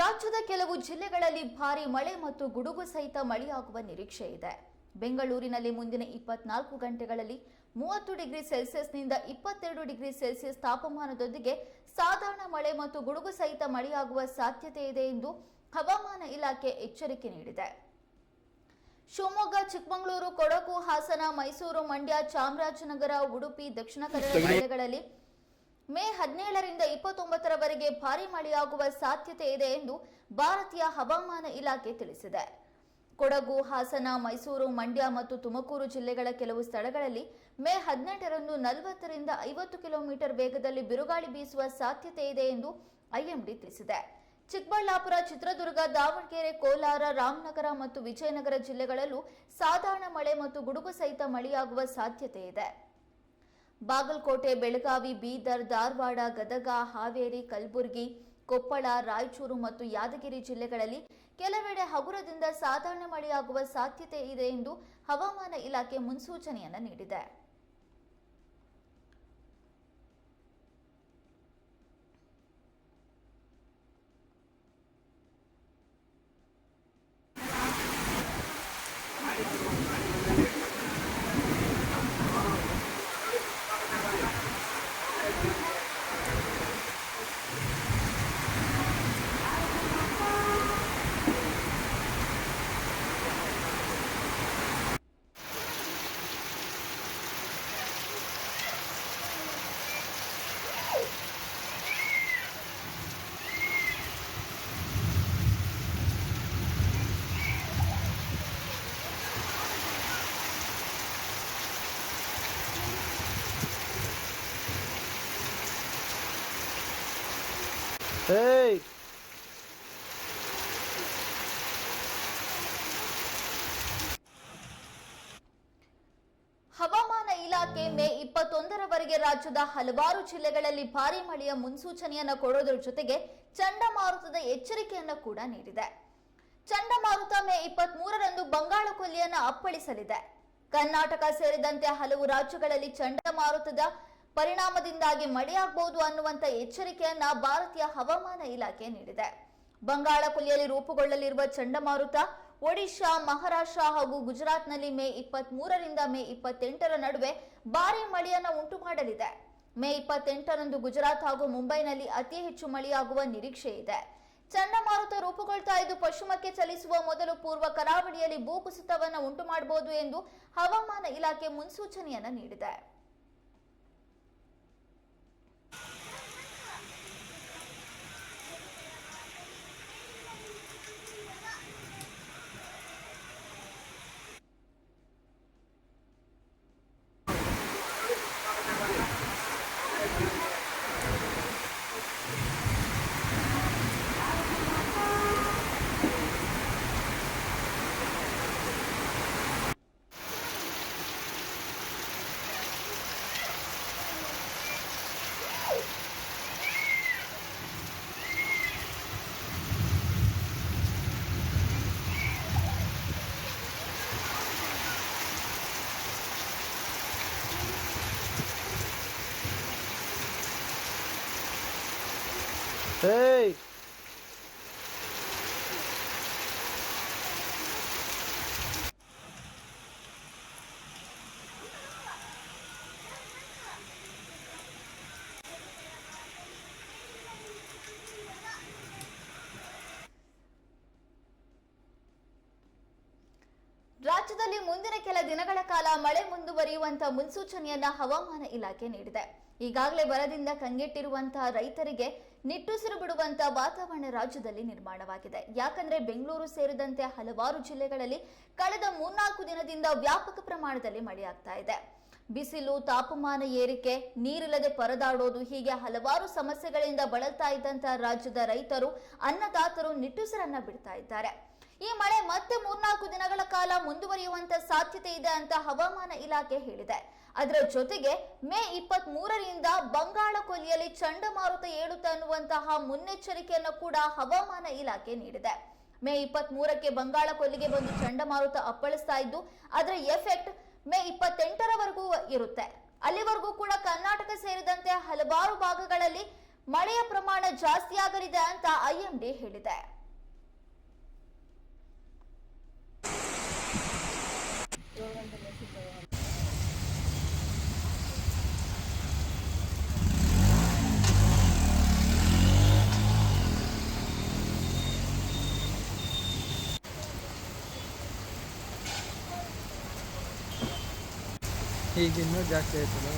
ರಾಜ್ಯದ ಕೆಲವು ಜಿಲ್ಲೆಗಳಲ್ಲಿ ಭಾರಿ ಮಳೆ ಮತ್ತು ಗುಡುಗು ಸಹಿತ ಮಳೆಯಾಗುವ ನಿರೀಕ್ಷೆ ಇದೆ. ಬೆಂಗಳೂರಿನಲ್ಲಿ ಮುಂದಿನ ಇಪ್ಪತ್ನಾಲ್ಕು ಗಂಟೆಗಳಲ್ಲಿ ಮೂವತ್ತು ಡಿಗ್ರಿ ಸೆಲ್ಸಿಯಸ್ನಿಂದ ಇಪ್ಪತ್ತೆರಡು ಡಿಗ್ರಿ ಸೆಲ್ಸಿಯಸ್ ತಾಪಮಾನದೊಂದಿಗೆ ಸಾಧಾರಣ ಮಳೆ ಮತ್ತು ಗುಡುಗು ಸಹಿತ ಮಳೆಯಾಗುವ ಸಾಧ್ಯತೆ ಇದೆ ಎಂದು ಹವಾಮಾನ ಇಲಾಖೆ ಎಚ್ಚರಿಕೆ ನೀಡಿದೆ. ಶಿವಮೊಗ್ಗ ಚಿಕ್ಕಮಗಳೂರು ಕೊಡಗು ಹಾಸನ ಮೈಸೂರು ಮಂಡ್ಯ ಚಾಮರಾಜನಗರ ಉಡುಪಿ ದಕ್ಷಿಣ ಕನ್ನಡ ಜಿಲ್ಲೆಗಳಲ್ಲಿ ಮೇ ಹದಿನೇಳರಿಂದ ಇಪ್ಪತ್ತೊಂಬತ್ತರವರೆಗೆ ಭಾರಿ ಮಳೆಯಾಗುವ ಸಾಧ್ಯತೆ ಇದೆ ಎಂದು ಭಾರತೀಯ ಹವಾಮಾನ ಇಲಾಖೆ ತಿಳಿಸಿದೆ. ಕೊಡಗು, ಹಾಸನ, ಮೈಸೂರು, ಮಂಡ್ಯ ಮತ್ತು ತುಮಕೂರು ಜಿಲ್ಲೆಗಳ ಕೆಲವು ಸ್ಥಳಗಳಲ್ಲಿ ಮೇ ಹದಿನೆಂಟರಂದು ನಲವತ್ತರಿಂದ ಐವತ್ತು ಕಿಲೋಮೀಟರ್ ವೇಗದಲ್ಲಿ ಬಿರುಗಾಳಿ ಬೀಸುವ ಸಾಧ್ಯತೆ ಇದೆ ಎಂದು ಐಎಂಡಿ ತಿಳಿಸಿದೆ. ಚಿಕ್ಕಬಳ್ಳಾಪುರ, ಚಿತ್ರದುರ್ಗ, ದಾವಣಗೆರೆ, ಕೋಲಾರ, ರಾಮನಗರ ಮತ್ತು ವಿಜಯನಗರ ಜಿಲ್ಲೆಗಳಲ್ಲೂ ಸಾಧಾರಣ ಮಳೆ ಮತ್ತು ಗುಡುಗು ಸಹಿತ ಮಳೆಯಾಗುವ ಸಾಧ್ಯತೆ ಇದೆ. ಬಾಗಲಕೋಟೆ, ಬೆಳಗಾವಿ, ಬೀದರ್, ಧಾರವಾಡ, ಗದಗ, ಹಾವೇರಿ, ಕಲಬುರಗಿ, ಕೊಪ್ಪಳ, ರಾಯಚೂರು ಮತ್ತು ಯಾದಗಿರಿ ಜಿಲ್ಲೆಗಳಲ್ಲಿ ಕೆಲವೆಡೆ ಹಗುರದಿಂದ ಸಾಧಾರಣ ಮಳೆಯಾಗುವ ಸಾಧ್ಯತೆ ಇದೆ ಎಂದು ಹವಾಮಾನ ಇಲಾಖೆ ಮುನ್ಸೂಚನೆಯನ್ನು ನೀಡಿದೆ. Hey! ಹವಾಮಾನ ಇಲಾಖೆ ಮೇ ಇಪ್ಪತ್ತೊಂದರವರೆಗೆ ರಾಜ್ಯದ ಹಲವಾರು ಜಿಲ್ಲೆಗಳಲ್ಲಿ ಭಾರಿ ಮಳೆಯ ಮುನ್ಸೂಚನೆಯನ್ನು ಕೊಡೋದ್ರ ಜೊತೆಗೆ ಚಂಡಮಾರುತದ ಎಚ್ಚರಿಕೆಯನ್ನು ಕೂಡ ನೀಡಿದೆ ಚಂಡಮಾರುತ ಮೇ ಇಪ್ಪತ್ತ್ ಮೂರರಂದು ಬಂಗಾಳ ಕೊಲ್ಲಿಯನ್ನು ಅಪ್ಪಳಿಸಲಿದೆ ಕರ್ನಾಟಕ ಸೇರಿದಂತೆ ಹಲವು ರಾಜ್ಯಗಳಲ್ಲಿ ಚಂಡಮಾರುತದ ಪರಿಣಾಮದಿಂದಾಗಿ ಮಳೆಯಾಗಬಹುದು ಅನ್ನುವಂತ ಎಚ್ಚರಿಕೆಯನ್ನ ಭಾರತೀಯ ಹವಾಮಾನ ಇಲಾಖೆ ನೀಡಿದೆ. ಬಂಗಾಳ ಕೊಲ್ಲಿಯಲ್ಲಿ ರೂಪುಗೊಳ್ಳಲಿರುವ ಚಂಡಮಾರುತ ಒಡಿಶಾ, ಮಹಾರಾಷ್ಟ್ರ ಹಾಗೂ ಗುಜರಾತ್ನಲ್ಲಿ ಮೇ ಇಪ್ಪತ್ತ್ ಮೂರರಿಂದ ಮೇ ಇಪ್ಪತ್ತೆಂಟರ ನಡುವೆ ಭಾರಿ ಮಳೆಯನ್ನು ಉಂಟು ಮಾಡಲಿದೆ ಮೇ ಇಪ್ಪತ್ತೆಂಟರಂದು ಗುಜರಾತ್ ಹಾಗೂ ಮುಂಬೈನಲ್ಲಿ ಅತಿ ಹೆಚ್ಚು ಮಳೆಯಾಗುವ ನಿರೀಕ್ಷೆ ಇದೆ. ಚಂಡಮಾರುತ ರೂಪುಗೊಳ್ತಾ ಇದ್ದು ಪಶ್ಚಿಮಕ್ಕೆ ಚಲಿಸುವ ಮೊದಲು ಪೂರ್ವ ಕರಾವಳಿಯಲ್ಲಿ ಭೂಕುಸಿತವನ್ನು ಉಂಟು ಮಾಡಬಹುದು ಎಂದು ಹವಾಮಾನ ಇಲಾಖೆ ಮುನ್ಸೂಚನೆಯನ್ನು ನೀಡಿದೆ. Hey. ರಾಜ್ಯದಲ್ಲಿ ಮುಂದಿನ ಕೆಲ ದಿನಗಳ ಕಾಲ ಮಳೆ ಮುಂದುವರಿಯುವಂತ ಮುನ್ಸೂಚನೆಯನ್ನ ಹವಾಮಾನ ಇಲಾಖೆ ನೀಡಿದೆ. ಈಗಾಗಲೇ ಬರದಿಂದ ಕಂಗೆಟ್ಟಿರುವಂತಹ ರೈತರಿಗೆ ನಿಟ್ಟುಸಿರು ಬಿಡುವಂತ ವಾತಾವರಣ ರಾಜ್ಯದಲ್ಲಿ ನಿರ್ಮಾಣವಾಗಿದೆ. ಯಾಕಂದ್ರೆ ಬೆಂಗಳೂರು ಸೇರಿದಂತೆ ಹಲವಾರು ಜಿಲ್ಲೆಗಳಲ್ಲಿ ಕಳೆದ ಮೂರ್ನಾಲ್ಕು ದಿನದಿಂದ ವ್ಯಾಪಕ ಪ್ರಮಾಣದಲ್ಲಿ ಮಳೆಯಾಗ್ತಾ ಇದೆ. ಬಿಸಿಲು, ತಾಪಮಾನ ಏರಿಕೆ, ನೀರಿಲ್ಲದೆ ಪರದಾಡೋದು ಹೀಗೆ ಹಲವಾರು ಸಮಸ್ಯೆಗಳಿಂದ ಬಳಲ್ತಾ ಇದ್ದಂತಹ ರಾಜ್ಯದ ರೈತರು ಅನ್ನದಾತರು ನಿಟ್ಟುಸಿರನ್ನ ಬಿಡ್ತಾ ಇದ್ದಾರೆ. ಈ ಮಳೆ ಮತ್ತೆ ಮೂರ್ನಾಲ್ಕು ದಿನಗಳ ಕಾಲ ಮುಂದುವರಿಯುವಂತ ಸಾಧ್ಯತೆ ಇದೆ ಅಂತ ಹವಾಮಾನ ಇಲಾಖೆ ಹೇಳಿದೆ. ಅದರ ಜೊತೆಗೆ ಮೇ ಇಪ್ಪತ್ತ್ ಮೂರರಿಂದ ಬಂಗಾಳ ಕೊಲ್ಲಿಯಲ್ಲಿ ಚಂಡಮಾರುತ ಏಳುತ್ತೆ ಅನ್ನುವಂತಹ ಮುನ್ನೆಚ್ಚರಿಕೆಯನ್ನು ಕೂಡ ಹವಾಮಾನ ಇಲಾಖೆ ನೀಡಿದೆ. ಮೇ ಇಪ್ಪತ್ತ್ ಮೂರಕ್ಕೆ ಬಂಗಾಳ ಕೊಲ್ಲಿಗೆ ಬಂದು ಚಂಡಮಾರುತ ಅಪ್ಪಳಿಸ್ತಾ ಇದ್ದು, ಅದರ ಎಫೆಕ್ಟ್ ಮೇ ಇಪ್ಪತ್ತೆಂಟರವರೆಗೂ ಇರುತ್ತೆ. ಅಲ್ಲಿವರೆಗೂ ಕೂಡ ಕರ್ನಾಟಕ ಸೇರಿದಂತೆ ಹಲವಾರು ಭಾಗಗಳಲ್ಲಿ ಮಳೆಯ ಪ್ರಮಾಣ ಜಾಸ್ತಿಯಾಗಲಿದೆ ಅಂತ ಐಎಂಡಿ ಹೇಳಿದೆ. ಈಗ ಇನ್ನೂ ಜಾಸ್ತಿ ಆಯ್ತಲ್ಲ?